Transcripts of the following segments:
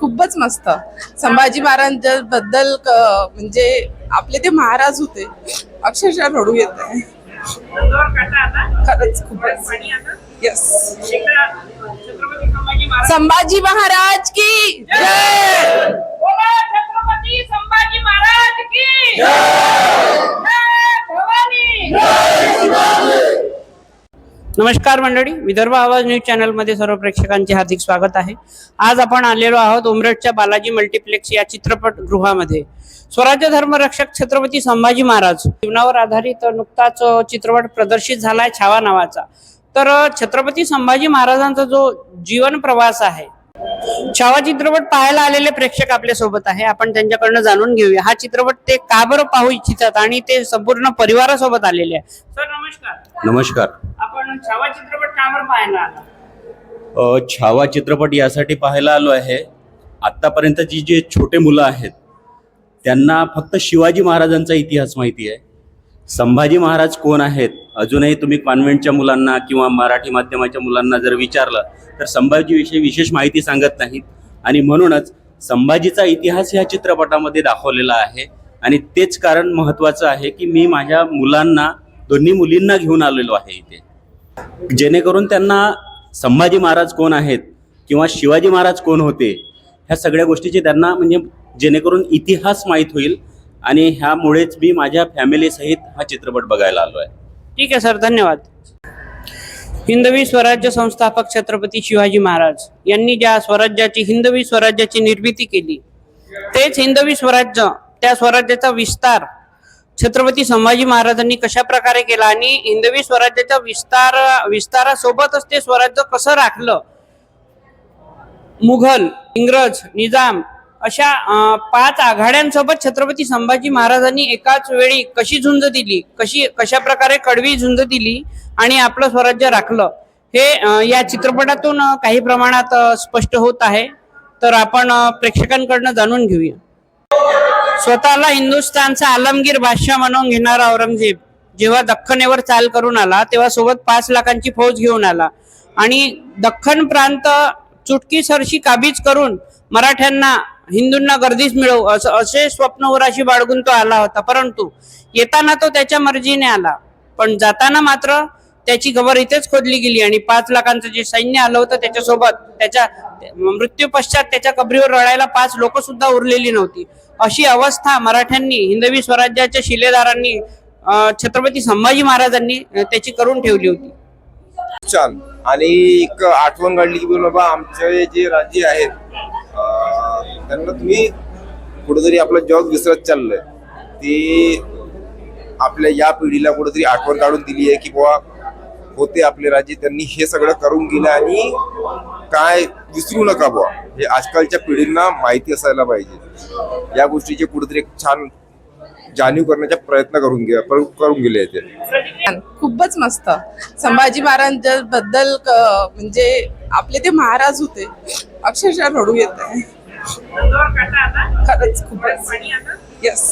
खूपच मस्त. संभाजी महाराजांबद्दल म्हणजे आपले ते महाराज होते अक्षरशः रडू येत आहे खरंच खूपच. येस संभाजी महाराज की जय! संभाजी महाराज की जय भवानी नमस्कार मंडळी विदर्भ आवाज न्यूज चॅनलमध्ये सर्व प्रेक्षकांचे हार्दिक स्वागत आहे. आज आपण आलेलो आहोत उमरटच्या बालाजी मल्टिप्लेक्स या चित्रपटगृहामध्ये. स्वराज्य धर्मरक्षक छत्रपती संभाजी महाराज जीवनावर आधारित नुकताच चित्रपट प्रदर्शित झालाय छावा नावाचा. तर छत्रपती संभाजी महाराजांचा जो जीवन प्रवास आहे छावा चित्रपट पाहायला आलेले प्रेक्षक आपल्यासोबत आहे. आपण त्यांच्याकडनं जाणून घेऊया हा चित्रपट ते का बरं पाहू इच्छितात आणि ते संपूर्ण परिवारासोबत आलेले आहे सर नमस्कार. नमस्कार. आपण छावा चित्रपट का बरं पाहायला आला? छावा चित्रपट यासाठी पाहायला आलो आहे. आत्तापर्यंतची जे छोटे मुलं आहेत त्यांना फक्त शिवाजी महाराजांचा इतिहास माहिती आहे. संभाजी महाराज कोण आहेत? अजूनही तुम्ही कॉन्व्हेंटच्या मुलांना किंवा मराठी माध्यमाच्या मुलांना जर विचारलं तर संभाजीविषयी विशेष माहिती सांगत नाहीत. आणि म्हणूनच संभाजीचा इतिहास ह्या चित्रपटामध्ये दाखवलेला आहे. आणि तेच कारण महत्त्वाचं आहे की मी माझ्या मुलांना दोन्ही मुलींना घेऊन आलेलो आहे इथे. जेणेकरून त्यांना संभाजी महाराज कोण आहेत किंवा शिवाजी महाराज कोण होते ह्या सगळ्या गोष्टीची त्यांना म्हणजे जेणेकरून इतिहास माहीत होईल आणि ह्यामुळेच मी माझ्या फॅमिलीसहित हा चित्रपट बघायला आलो आहे ठीक आहे सर. धन्यवाद. हिंदवी स्वराज्य संस्थापक छत्रपती शिवाजी महाराज यांनी ज्या स्वराज्याची हिंदवी स्वराज्याची निर्मिती केली तेच हिंदवी स्वराज्य त्या स्वराज्याचा विस्तार छत्रपती संभाजी महाराजांनी कशा प्रकारे केला आणि हिंदवी स्वराज्याच्या विस्तार विस्तारासोबतच ते स्वराज्य कसं राखलं? मुघल इंग्रज निजाम अशा पाच आघाड्यांसोबत छत्रपती संभाजी महाराजांनी एकाच वेळी कशी झुंज दिली? कशी कशा प्रकारे कडवी झुंज दिली आणि आपलं स्वराज्य राखलं? हे या चित्रपटातून काही प्रमाणात स्पष्ट होत आहे. तर आपण प्रेक्षकांकडनं जाणून घेऊया. स्वतःला हिंदुस्थानचा आलमगीर बादशाह म्हणून घेणारा औरंगजेब जेव्हा दख्खनेवर चाल करून आला तेव्हा सोबत पाच लाखांची फौज घेऊन आला. आणि दख्खन प्रांत चुटकीसरशी काबीज करून मराठ्यांना हिंदूंना गर्दीच मिळवू असं असे स्वप्न उराशी बाळगून तो आला होता. परंतु येताना तो त्याच्या मर्जीने आला. पण जाताना मात्र त्याची खबर इथेच खोदली गेली आणि पाच लाखांचं जे सैन्य आलं होतं त्याच्यासोबत त्याच्या मृत्यू पश्चात त्याच्या कबरीवर रडायला पाच लोक सुद्धा उरलेली नव्हती. अशी अवस्था मराठ्यांनी हिंदवी स्वराज्याच्या शिलेदारांनी छत्रपती संभाजी महाराजांनी त्याची करून ठेवली होती. छान. आणि एक आठवण काढली की बाबा आमचे जे राज्य आहेत त्यांना तुम्ही कुठेतरी आपलं जग विसरत चाललंय. ते आपल्या या पिढीला कुठेतरी आठवण काढून दिली आहे की बाबा होते आपले राज्य त्यांनी हे सगळं करून गेलं आणि काय विसरू नका बुवा. हे आजकालच्या पिढींना माहिती असायला पाहिजे. या गोष्टीचे कुठेतरी एक छान जाणीव करण्याचा प्रयत्न करून गे करून गेले ते. खूपच मस्त. संभाजी महाराजांबद्दल बद्दल म्हणजे आपले ते महाराज होते अक्षरशः रडू येत आहे. खरंच खूपच. यस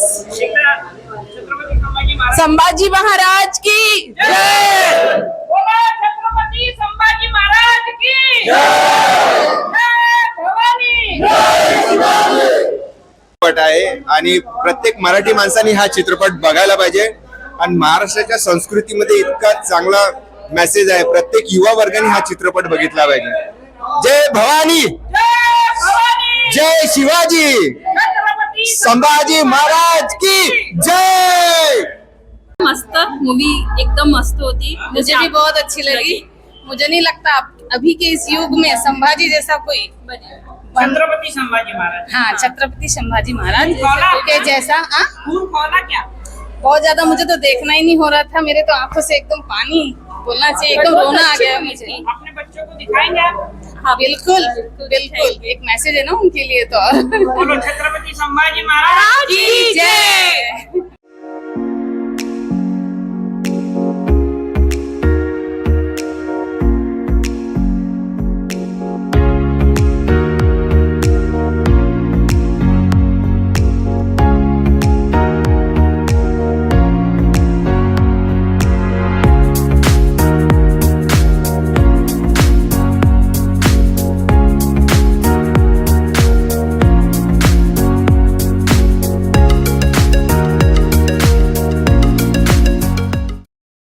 संभाजी महाराज की जय! छत्रपती संभाजी महाराज की जय भवानी चित्रपट आहे आणि प्रत्येक मराठी माणसाने हा चित्रपट बघायला पाहिजे. आणि महाराष्ट्राच्या संस्कृतीमध्ये इतका चांगला मेसेज आहे. प्रत्येक युवा वर्गाने हा चित्रपट बघितला पाहिजे. जय भवानी! जय भवानी जय शिवाजी संभाजी महाराज की जय! मस्त मूवी एकदम मस्त होती. मुझे भी बहुत अच्छी लगी। मुझे नहीं लगता अभी के इस युग में संभाजी जैसा कोई छत्रपती संभाजी महाराज। हाँ छत्रपति संभाजी महाराज के जैसा हाँ? क्या? बहुत ज़्यादा मुझे तो देखना ही नहीं हो रहा था। मेरे तो आँखों से एकदम पानी बोलना चाहिए एकदम रोना आ गया मुझे। अपने बच्चों को दिखाएँगे आप? हाँ बिल्कुल बिल्कुल एक मैसेज है ना उनके लिए तो। छत्रपति संभाजी महाराज। की जय।